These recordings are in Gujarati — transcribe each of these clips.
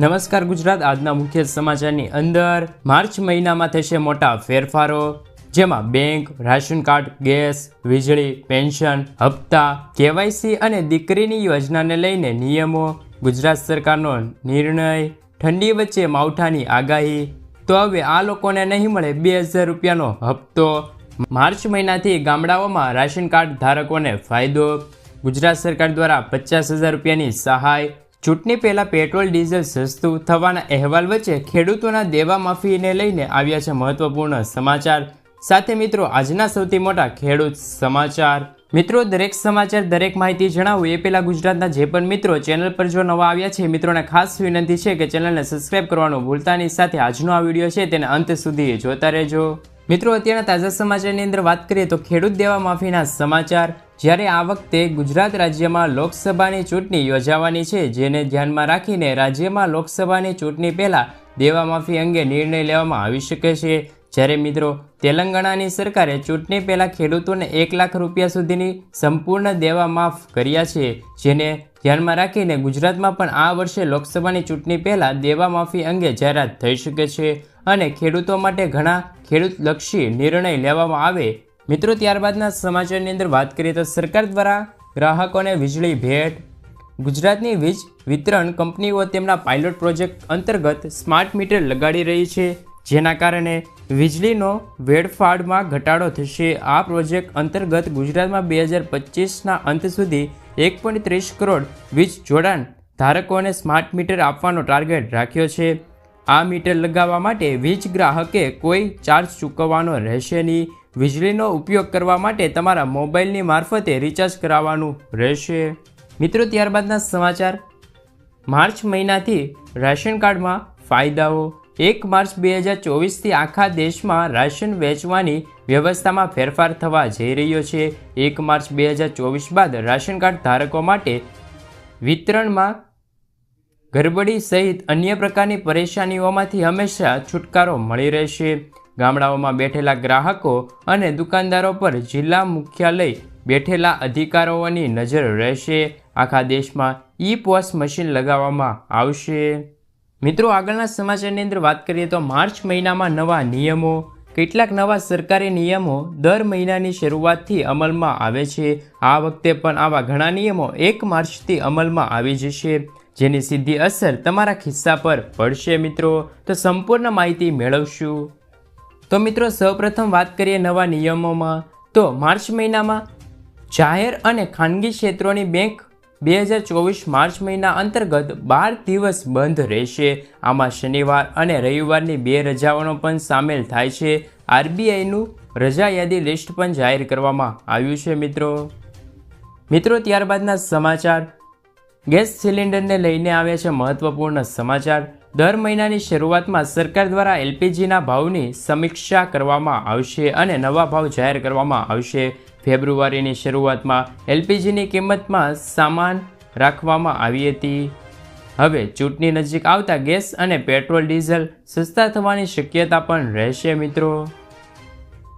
નમસ્કાર ગુજરાત, આજના મુખ્ય સમાચારની અંદર માર્ચ મહિનામાં થશે મોટા ફેરફારો, જેમાં બેંક, રાશન કાર્ડ, ગેસ, વીજળી, પેન્શન, હપ્તા, કેવાયસી અને દીકરીની યોજનાને લઈને નિયમો, ગુજરાત સરકારનો નિર્ણય, ઠંડી વચ્ચે માવઠાની આગાહી. તો હવે આ લોકોને નહીં મળે બે હજાર રૂપિયાનો હપ્તો. માર્ચ મહિનાથી ગામડાઓમાં રાશન કાર્ડ ધારકોને ફાયદો. ગુજરાત સરકાર દ્વારા પચાસ હજાર રૂપિયાની સહાય ચૂંટણી પહેલાં પેટ્રોલ, ડીઝલ સસ્તું થવાના અહેવાલ વચ્ચે ખેડૂતોના દેવા માફીને લઈને આવ્યા છે મહત્વપૂર્ણ સમાચાર. સાથે મિત્રો, આજના સૌથી મોટા ખેડૂત સમાચાર. મિત્રો, દરેક સમાચાર, દરેક માહિતી જણાવું. એ પહેલાં ગુજરાતના જે પણ મિત્રો ચેનલ પર જો નવા આવ્યા છે મિત્રોને ખાસ વિનંતી છે કે ચેનલને સબસ્ક્રાઈબ કરવાનું ભૂલતાની સાથે આજનો આ વીડિયો છે, તેને અંત સુધી જોતા રહેજો. મિત્રો, અત્યારના તાજા સમાચારની અંદર વાત કરીએ તો ખેડૂત દેવા માફીના સમાચાર. જ્યારે આ વખતે ગુજરાત રાજ્યમાં લોકસભાની ચૂંટણી યોજાવાની છે, જેને ધ્યાનમાં રાખીને રાજ્યમાં લોકસભાની ચૂંટણી પહેલાં દેવા માફી અંગે નિર્ણય લેવામાં આવી શકે છે. જ્યારે મિત્રો, તેલંગાણાની સરકારે ચૂંટણી પહેલાં ખેડૂતોને એક લાખ રૂપિયા સુધીની સંપૂર્ણ દેવા માફ કર્યા છે, જેને ધ્યાનમાં રાખીને ગુજરાતમાં પણ આ વર્ષે લોકસભાની ચૂંટણી પહેલાં દેવા માફી અંગે જાહેરાત થઈ શકે છે. અને ખેડૂતો માટે ઘણા ખેડૂતલક્ષી નિર્ણય લેવામાં આવે. મિત્રો, ત્યારબાદના સમાચારની અંદર વાત કરીએ તો સરકાર દ્વારા ગ્રાહકોને વીજળી ભેટ, ગુજરાતની વીજ વિતરણ કંપનીઓ તેમના પાયલોટ પ્રોજેક્ટ અંતર્ગત સ્માર્ટ મીટર લગાડી રહી છે, જેના કારણે વીજળીનો વેડફાડમાં ઘટાડો થશે. આ પ્રોજેક્ટ અંતર્ગત ગુજરાતમાં બે હજાર પચીસના અંત સુધી એક પોઈન્ટ ત્રીસ કરોડ વીજ જોડાણ ધારકોને સ્માર્ટ મીટર આપવાનો ટાર્ગેટ રાખ્યો છે. આ મીટર લગાવવા માટે વીજ ગ્રાહકે કોઈ ચાર્જ ચૂકવવાનો રહેશે નહીં. વીજળીનો ઉપયોગ કરવા માટે તમારા મોબાઈલની મારફતે રિચાર્જ કરાવવાનું રહેશે. મિત્રો, ત્યારબાદના સમાચાર. માર્ચ મહિનાથી રાશન કાર્ડમાં ફાયદાઓ. એક માર્ચ બે હજાર ચોવીસથી આખા દેશમાં રાશન વેચવાની વ્યવસ્થામાં ફેરફાર થવા જઈ રહ્યો છે. એક માર્ચ બે હજાર ચોવીસ બાદ રાશન કાર્ડ ધારકો માટે વિતરણમાં ગરબડી સહિત અન્ય પ્રકારની પરેશાનીઓમાંથી હંમેશા છુટકારો મળી રહેશે. ગામડાઓમાં બેઠેલા ગ્રાહકો અને દુકાનદારો પર જિલ્લા મુખ્યાલય બેઠેલા અધિકારીઓની નજર રહેશે. આખા દેશમાં ઈ પોસ મશીન લગાવવામાં આવશે. મિત્રો, આગળના સમાચારની અંદર વાત કરીએ તો માર્ચ મહિનામાં નવા નિયમો. કેટલાક નવા સરકારી નિયમો દર મહિનાની શરૂઆતથી અમલમાં આવે છે. આ વખતે પણ આવા ઘણા નિયમો એક માર્ચથી અમલમાં આવી જશે. જેની સીધી અસર તમારા ખિસ્સા પર પડશે મિત્રો. તો સંપૂર્ણ માહિતી મેળવશું. તો મિત્રો, સૌપ્રથમ વાત કરીએ નવા નિયમોમાં. તો માર્ચ મહિનામાં જાહેર અને ખાનગી ક્ષેત્રોની બેંક બે હજાર ચોવીસ માર્ચ મહિના અંતર્ગત બાર દિવસ બંધ રહેશે. આમાં શનિવાર અને રવિવારની બે રજાઓનો પણ સામેલ થાય છે. આરબીઆઈનું રજા યાદી લિસ્ટ પણ જાહેર કરવામાં આવ્યું છે મિત્રો. મિત્રો, ત્યારબાદના સમાચાર. ગેસ સિલિન્ડરને લઈને આવ્યા છે મહત્વપૂર્ણ સમાચાર. દર મહિનાની શરૂઆતમાં સરકાર દ્વારા એલપીજીના ભાવની સમીક્ષા કરવામાં આવશે અને નવા ભાવ જાહેર કરવામાં આવશે. ફેબ્રુઆરીની શરૂઆતમાં એલપીજીની કિંમતમાં સામાન રાખવામાં આવી હતી. હવે ચૂંટણી નજીક આવતા ગેસ અને પેટ્રોલ, ડીઝલ સસ્તા થવાની શક્યતા પણ રહેશે મિત્રો.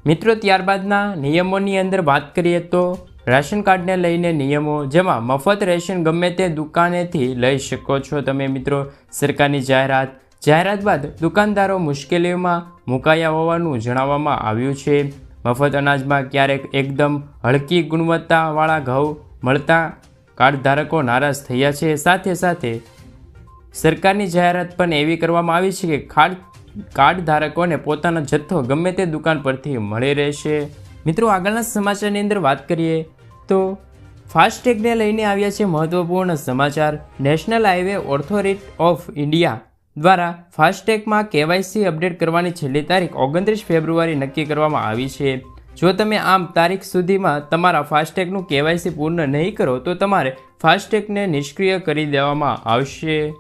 મિત્રો, ત્યારબાદના નિયમોની અંદર વાત કરીએ તો રાશન કાર્ડને લઈને નિયમો, જેમાં મફત રેશન ગમે તે દુકાનેથી લઈ શકો છો તમે મિત્રો. સરકારની જાહેરાત જાહેરાત બાદ દુકાનદારો મુશ્કેલીઓમાં મુકાયા હોવાનું જણાવવામાં આવ્યું છે. મફત અનાજમાં ક્યારેક એકદમ હળકી ગુણવત્તાવાળા ઘઉં મળતા કાર્ડ ધારકો નારાજ થયા છે. સાથે સાથે સરકારની જાહેરાત પણ એવી કરવામાં આવી છે કે કાર્ડ કાર્ડ ધારકોને પોતાનો જથ્થો ગમે તે દુકાન પરથી મળી રહેશે. મિત્રો, આગળના સમાચારની અંદર વાત કરીએ તો ફાસ્ટેગને લઈને આવ્યા છે મહત્વપૂર્ણ સમાચાર. National highway authority of India દ્વારા ફાસ્ટેગમાં કેવાયસી અપડેટ કરવાની છેલ્લી તારીખ ઓગણત્રીસ ફેબ્રુઆરી નક્કી કરવામાં આવી છે. જો તમે આમ તારીખ સુધીમાં તમારા ફાસ્ટેગનું કેવાયસી પૂર્ણ નહીં કરો, તો તમારે ફાસ્ટેગને નિષ્ક્રિય કરી દેવામાં આવશે.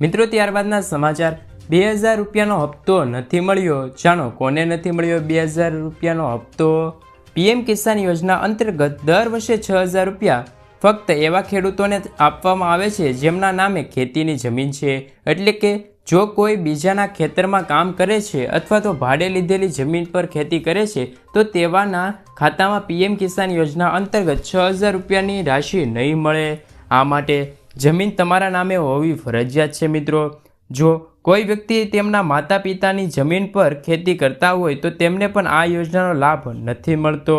મિત્રો, ત્યારબાદના સમાચાર. બે હજાર રૂપિયાનો હપ્તો નથી મળ્યો. જાણો, કોને નથી મળ્યો બે હજાર રૂપિયાનો હપ્તો? પીએમ કિસાન યોજના અંતર્ગત દર વર્ષે છ હજાર રૂપિયા ફક્ત એવા ખેડૂતોને આપવામાં આવે છે જેમના નામે ખેતીની જમીન છે. એટલે કે જો કોઈ બીજાના ખેતરમાં કામ કરે છે અથવા તો ભાડે લીધેલી જમીન પર ખેતી કરે છે, તો તેવાના ખાતામાં પીએમ કિસાન યોજના અંતર્ગત છ હજાર રૂપિયાની રાશિ નહીં મળે. આ માટે જમીન તમારા નામે હોવી ફરજિયાત છે મિત્રો. જો કોઈ વ્યક્તિ તેમના માતા પિતાની જમીન પર ખેતી કરતા હોય તો તેમને પણ આ યોજનાનો લાભ નથી મળતો.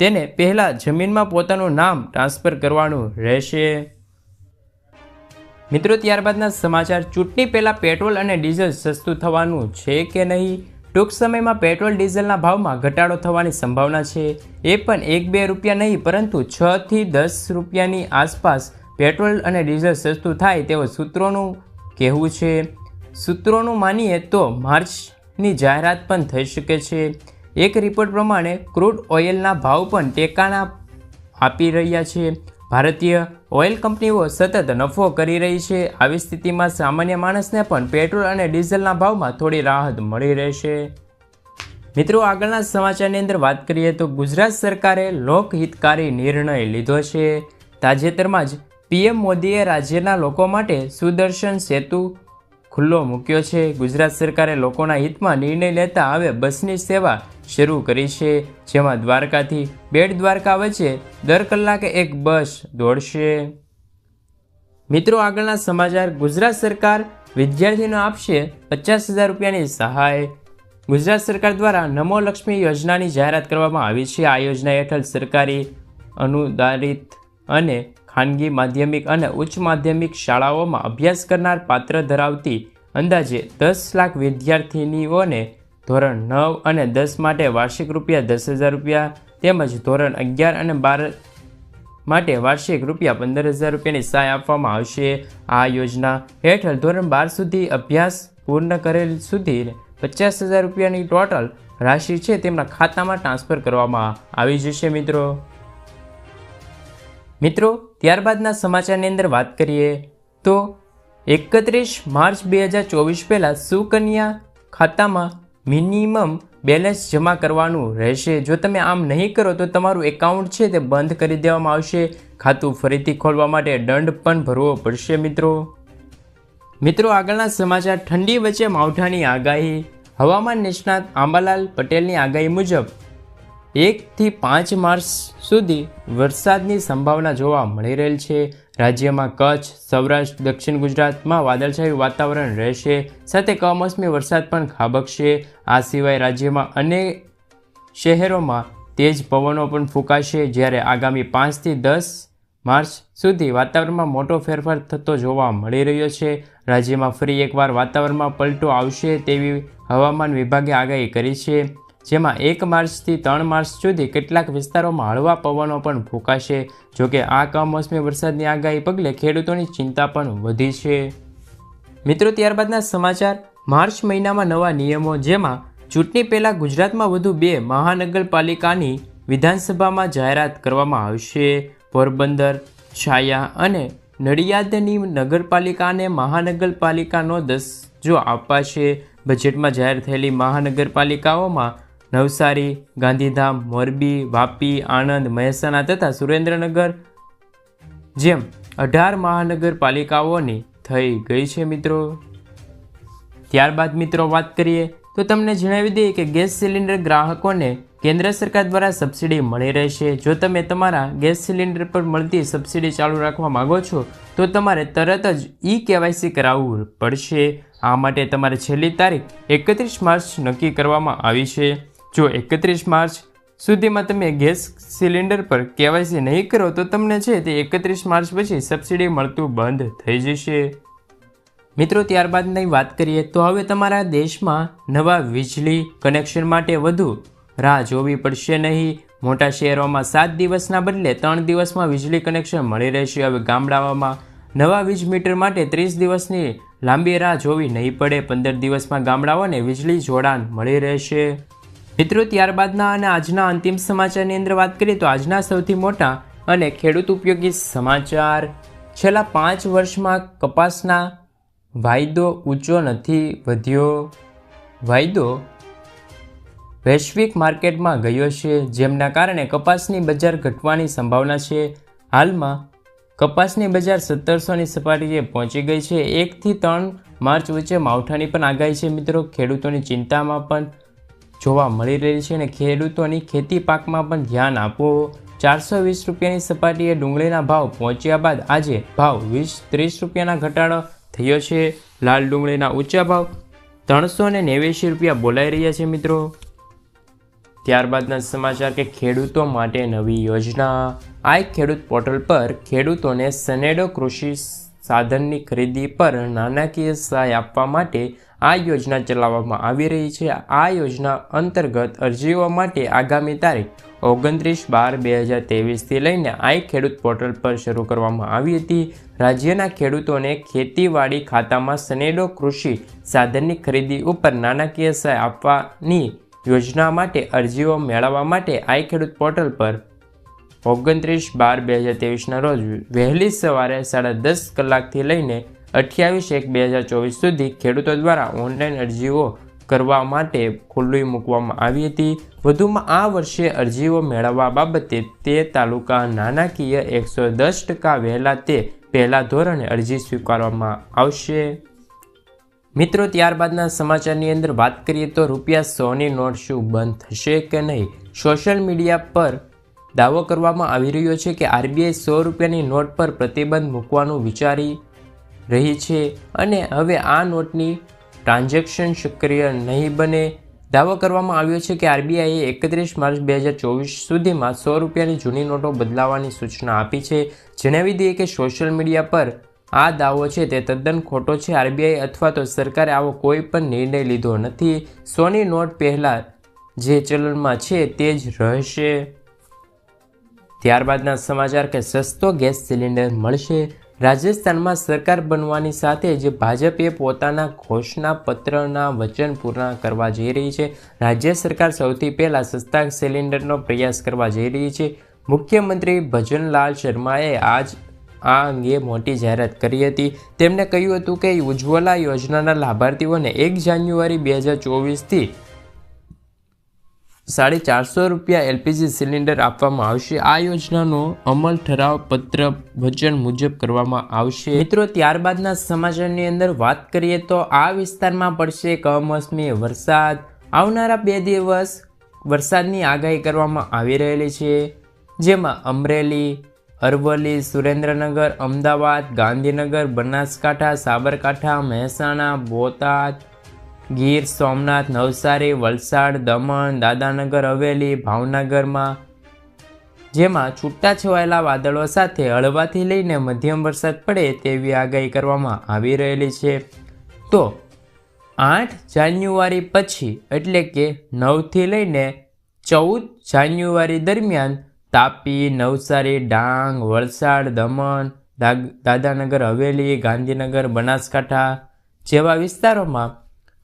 તેને પહેલાં જમીનમાં પોતાનું નામ ટ્રાન્સફર કરવાનું રહેશે. મિત્રો, ત્યારબાદના સમાચાર. ચૂંટણી પહેલાં પેટ્રોલ અને ડીઝલ સસ્તું થવાનું છે કે નહીં? ટૂંક સમયમાં પેટ્રોલ ડીઝલના ભાવમાં ઘટાડો થવાની સંભાવના છે. એ પણ એક બે રૂપિયા નહીં, પરંતુ છથી દસ રૂપિયાની આસપાસ પેટ્રોલ અને ડીઝલ સસ્તું થાય તેવો સૂત્રોનું કહેવું છે, સૂત્રોનું માનીએ તો માર્ચની જાહેરાત પણ થઈ શકે છે. એક રિપોર્ટ પ્રમાણે ક્રૂડ ઓઇલના ભાવ પણ ટેકાના આપી રહ્યા છે. ભારતીય ઓઇલ કંપનીઓ સતત નફો કરી રહી છે. આવી સ્થિતિમાં સામાન્ય માણસને પણ પેટ્રોલ અને ડીઝલના ભાવમાં થોડી રાહત મળી રહેશે. મિત્રો, આગળના સમાચારની અંદર વાત કરીએ તો ગુજરાત સરકારે લોકહિતકારી નિર્ણય લીધો છે. તાજેતરમાં જ પીએમ મોદીએ રાજ્યના લોકો માટે સુદર્શન સેતુ ખુલ્લો મૂક્યો છે. ગુજરાત સરકારે લોકોના હિતમાં નિર્ણય લેતા હવે બસની સેવા શરૂ કરી છે. જેમાં દ્વારકાથી બેટ દ્વારકા વચ્ચે દર કલાકે એક બસ દોડશે. મિત્રો, આગળના સમાચાર. ગુજરાત સરકાર વિદ્યાર્થીઓને આપશે પચાસ હજાર રૂપિયાની સહાય. ગુજરાત સરકાર દ્વારા નમો લક્ષ્મી યોજનાની જાહેરાત કરવામાં આવી છે. આ યોજના હેઠળ સરકારી અનુદાનિત અને ખાનગી માધ્યમિક અને ઉચ્ચ માધ્યમિક શાળાઓમાં અભ્યાસ કરનાર પાત્ર ધરાવતી અંદાજે દસ લાખ વિદ્યાર્થીનીઓને ધોરણ નવ અને દસ માટે વાર્ષિક રૂપિયા દસ હજાર રૂપિયા તેમજ ધોરણ અગિયાર અને બાર માટે વાર્ષિક રૂપિયા પંદર હજાર રૂપિયાની સહાય આપવામાં આવશે. આ યોજના હેઠળ ધોરણ બાર સુધી અભ્યાસ પૂર્ણ કરેલ સુધી પચાસ હજાર રૂપિયાની ટોટલ રાશિ છે તેમના ખાતામાં ટ્રાન્સફર કરવામાં આવી જશે મિત્રો. મિત્રો, ત્યારબાદના સમાચારની અંદર વાત કરીએ તો એકત્રીસ માર્ચ બે હજાર ચોવીસ પહેલાં સુકન્યા ખાતામાં મિનિમમ બેલેન્સ જમા કરવાનું રહેશે. જો તમે આમ નહીં કરો તો તમારું એકાઉન્ટ છે તે બંધ કરી દેવામાં આવશે. ખાતું ફરીથી ખોલવા માટે દંડ પણ ભરવો પડશે, મિત્રો. મિત્રો, આગળના સમાચાર ઠંડી વચ્ચે માવઠાની આગાહી. હવામાન નિષ્ણાત આંબાલાલ પટેલની આગાહી મુજબ એકથી પાંચ માર્ચ સુધી વરસાદની સંભાવના જોવા મળી રહેલ છે. રાજ્યમાં કચ્છ, સૌરાષ્ટ્ર, દક્ષિણ ગુજરાતમાં વાદળછાયું વાતાવરણ રહેશે. સાથે કમોસમી વરસાદ પણ ખાબકશે. આ સિવાય રાજ્યમાં અનેક શહેરોમાં તેજ પવનો પણ ફૂંકાશે. જ્યારે આગામી પાંચથી દસ માર્ચ સુધી વાતાવરણમાં મોટો ફેરફાર થતો જોવા મળી રહ્યો છે. રાજ્યમાં ફરી એકવાર વાતાવરણમાં પલટો આવશે તેવી હવામાન વિભાગે આગાહી કરી છે. જેમાં એક માર્ચથી ત્રણ માર્ચ સુધી કેટલાક વિસ્તારોમાં હળવા પવનો પણ ફૂંકાશે. જોકે આ કમોસમી વરસાદની આગાહી પગલે ખેડૂતોની ચિંતા પણ વધી છે. મિત્રો, ત્યારબાદના સમાચાર. માર્ચ મહિનામાં નવા નિયમો જેમાં ચૂંટણી પહેલાં ગુજરાતમાં વધુ બે મહાનગરપાલિકાની વિધાનસભામાં જાહેરાત કરવામાં આવશે. પોરબંદર, છાયા અને નડિયાદની નગરપાલિકાને મહાનગરપાલિકાનો દરજ્જો અપાશે બજેટમાં જાહેર થયેલી મહાનગરપાલિકાઓમાં નવસારી, ગાંધીધામ, મોરબી, વાપી, આણંદ, મહેસાણા તથા સુરેન્દ્રનગર જેમ અઢાર મહાનગરપાલિકાઓની થઈ ગઈ છે મિત્રો. ત્યારબાદ મિત્રો વાત કરીએ તો તમને જણાવી દઈએ કે ગેસ સિલિન્ડર ગ્રાહકોને કેન્દ્ર સરકાર દ્વારા સબસિડી મળી રહેશે. જો તમે તમારા ગેસ સિલિન્ડર પર મળતી સબસિડી ચાલુ રાખવા માગો છો, તો તમારે તરત જ ઈ કેવાયસી કરાવવું પડશે. આ માટે તમારે છેલ્લી તારીખ એકત્રીસ માર્ચ નક્કી કરવામાં આવી છે. જો એકત્રીસ માર્ચ સુધીમાં તમે ગેસ સિલિન્ડર પર કેવાયસી નહીં કરો તો તમને છે તે એકત્રીસ માર્ચ પછી સબસિડી મળતું બંધ થઈ જશે. મિત્રો ત્યારબાદની વાત કરીએ તો હવે તમારા દેશમાં નવા વીજળી કનેક્શન માટે વધુ રાહ જોવી પડશે નહીં. મોટા શહેરોમાં સાત દિવસના બદલે ત્રણ દિવસમાં વીજળી કનેક્શન મળી રહેશે. હવે ગામડાઓમાં નવા વીજ મીટર માટે ત્રીસ દિવસની લાંબી રાહ જોવી નહીં પડે. પંદર દિવસમાં ગામડાઓને વીજળી જોડાણ મળી રહેશે. મિત્રો, ત્યારબાદના અને આજના અંતિમ સમાચારની અંદર વાત કરીએ તો આજના સૌથી મોટા અને ખેડૂત ઉપયોગી સમાચાર. છેલ્લા પાંચ વર્ષમાં કપાસના વાયદો ઊંચો નથી વધ્યો. વાયદો વૈશ્વિક માર્કેટમાં ગયો છે, જેમના કારણે કપાસની બજાર ઘટવાની સંભાવના છે. હાલમાં કપાસની બજાર સત્તરસોની સપાટીએ પહોંચી ગઈ છે. એકથી ત્રણ માર્ચ વચ્ચે માવઠાની પણ આગાહી છે મિત્રો. ખેડૂતોની ચિંતામાં પણ જોવા મળી રહી છે અને ખેડૂતોની ખેતી પાકમાં પણ ધ્યાન આપો. ચારસો વીસ રૂપિયાની સપાટીએ ડુંગળીના ભાવ પહોંચ્યા બાદ આજે ભાવ વીસ ત્રીસ રૂપિયાના ઘટાડો થયો છે. લાલ ડુંગળીના ઊંચા ભાવ ત્રણસો ને નેવ્યાસી રૂપિયા બોલાઈ રહ્યા છે મિત્રો. ત્યારબાદના સમાચાર કે ખેડૂતો માટે નવી યોજના. આ ખેડૂત પોર્ટલ પર ખેડૂતોને સનેડો કૃષિ સાધનની ખરીદી પર નાણાકીય સહાય આપવા માટે આ યોજના ચલાવવામાં આવી રહી છે. આ યોજના અંતર્ગત અરજીઓ માટે આગામી તારીખ ઓગણત્રીસ બાર બે હજાર ત્રેવીસથી લઈને આઈ ખેડૂત પોર્ટલ પર શરૂ કરવામાં આવી હતી. રાજ્યના ખેડૂતોને ખેતીવાડી ખાતામાં સનેડો કૃષિ સાધનની ખરીદી ઉપર નાણાકીય સહાય આપવાની યોજના માટે અરજીઓ મેળવવા માટે આઈ ખેડૂત પોર્ટલ પર ઓગણત્રીસ બાર બે હજાર ત્રેવીસના રોજ વહેલી સવારે સાડા દસ કલાકથી લઈને અઠ્યાવીસ એક બે હજાર ચોવીસ સુધી ખેડૂતો દ્વારા ઓનલાઈન અરજીઓ કરવા માટે ખુલ્લી મૂકવામાં આવી હતી. વધુમાં આ વર્ષે અરજીઓ મેળવવા બાબતે તે તાલુકા નાણાકીય એકસો દસ ટકા વહેલા તે પહેલા ધોરણે અરજી સ્વીકારવામાં આવશે. મિત્રો, ત્યારબાદના સમાચારની અંદર વાત કરીએ તો રૂપિયા સોની નોટ શું બંધ થશે કે નહીં? સોશિયલ મીડિયા પર દાવો કરવામાં આવી રહ્યો છે કે આરબીઆઈ સો રૂપિયાની નોટ પર પ્રતિબંધ મૂકવાનું વિચારી રહી છે અને હવે આ નોટની ટ્રાન્ઝેક્શન સક્રિય નહીં બને. દાવો કરવામાં આવ્યો છે કે આરબીઆઈએ એકત્રીસ માર્ચ બે હજાર ચોવીસ સુધીમાં સો રૂપિયાની જૂની નોટો બદલાવાની સૂચના આપી છે. જણાવી દઈએ કે સોશિયલ મીડિયા પર આ દાવો છે, તે તદ્દન ખોટો છે. આરબીઆઈ અથવા તો સરકારે આવો કોઈ પણ નિર્ણય લીધો નથી. સોની નોટ પહેલાં જે ચલણમાં છે, તે જ રહેશે. ત્યારબાદના સમાચાર કે સસ્તો ગેસ સિલિન્ડર મળશે. રાજસ્થાનમાં સરકાર બનવાની સાથે જ ભાજપે પોતાના ઘોષણા પત્રના વચન પૂર્ણ કરવા જઈ રહી છે. રાજ્ય સરકાર સૌથી પહેલાં સસ્તા સિલિન્ડરનો પ્રયાસ કરવા જઈ રહી છે. મુખ્યમંત્રી ભજનલાલ શર્માએ આજ આ અંગે મોટી જાહેરાત કરી હતી. તેમણે કહ્યું હતું કે ઉજ્જવલા યોજનાના લાભાર્થીઓને એક જાન્યુઆરી બે હજાર ચોવીસથી સાડી ચારસો રૂપિયા એલપીજી સિલિન્ડર આપવામાં આવશે. આ યોજનાનો અમલ ઠરાવ પત્ર વચન મુજબ કરવામાં આવશે. મિત્રો, ત્યારબાદના સમાચારની અંદર વાત કરીએ તો આ વિસ્તારમાં પડશે કમોસમી વરસાદ. આવનારા બે દિવસ વરસાદની આગાહી કરવામાં આવી રહેલી છે. જેમાં અમરેલી, અરવલ્લી, સુરેન્દ્રનગર, અમદાવાદ, ગાંધીનગર, બનાસકાંઠા, સાબરકાંઠા, મહેસાણા, બોટાદ ગીર, સોમનાથ, નવસારી, વલસાડ, દમણ, દાદાનગર, હવેલી, ભાવનગરમાં જેમાં છૂટાછવાયેલા વાદળો સાથે હળવાથી લઈને મધ્યમ વરસાદ પડે તેવી આગાહી કરવામાં આવી રહેલી છે. તો આઠ જાન્યુઆરી પછી, એટલે કે નવથી લઈને ચૌદ જાન્યુઆરી દરમિયાન, તાપી, નવસારી, ડાંગ, વલસાડ, દમણ દાદાનગર, હવેલી, ગાંધીનગર, બનાસકાંઠા જેવા વિસ્તારોમાં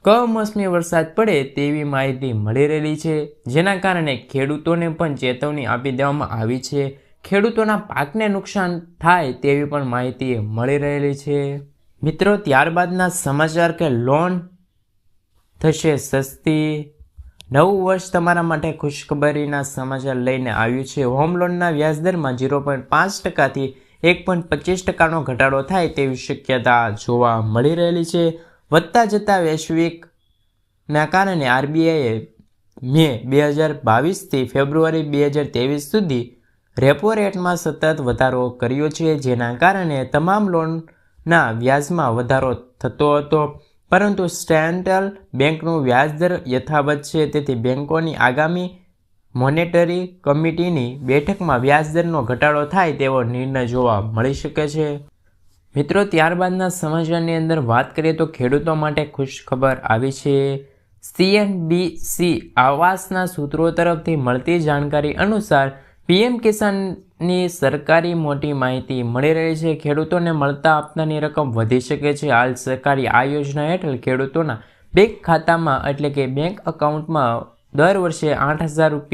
કમોસમી વરસાદ પડે તેવી માહિતી મળી રહેલી છે, જેના કારણે ખેડૂતોને પણ ચેતવણી આપી દેવામાં આવી છે. ખેડૂતોના પાકને નુકસાન થાય તેવી પણ માહિતી મળી રહેલી છે. મિત્રો, ત્યારબાદના સમાચાર કે લોન થશે સસ્તી? નવું વર્ષ તમારા માટે ખુશખબરીના સમાચાર લઈને આવ્યું છે. હોમ લોનના વ્યાજદરમાં ઝીરો પોઈન્ટ પાંચ ટકાથી એક પોઈન્ટ પચીસ ટકાનો ઘટાડો થાય તેવી શક્યતા જોવા મળી રહેલી છે. વધતા જતા વૈશ્વિકના કારણે આરબીઆઈએ મે બે હજાર બાવીસથી ફેબ્રુઆરી બે હજાર ત્રેવીસ સુધી રેપો રેટમાં સતત વધારો કર્યો છે, જેના કારણે તમામ લોનના વ્યાજમાં વધારો થતો હતો. પરંતુ સ્ટેન્ટલ બેંકનું વ્યાજદર યથાવત છે, તેથી બેંકોની આગામી મોનેટરી કમિટીની બેઠકમાં વ્યાજદરનો ઘટાડો થાય તેવો નિર્ણય જોવા મળી શકે છે. મિત્રો, ત્યારબાદના સમાચારની અંદર વાત કરીએ તો ખેડૂતો માટે ખુશ ખબર આવી છે. સીએનબીસી આવાસના સૂત્રો તરફથી મળતી જાણકારી અનુસાર પીએમ કિસાનની સરકારી મોટી માહિતી મળી રહી છે. ખેડૂતોને મળતા આપનાની રકમ વધી શકે છે. હાલ સરકારી આ યોજના હેઠળ ખેડૂતોના બેંક ખાતામાં એટલે કે બેંક અકાઉન્ટમાં દર વર્ષે આઠ હજાર રૂપિયા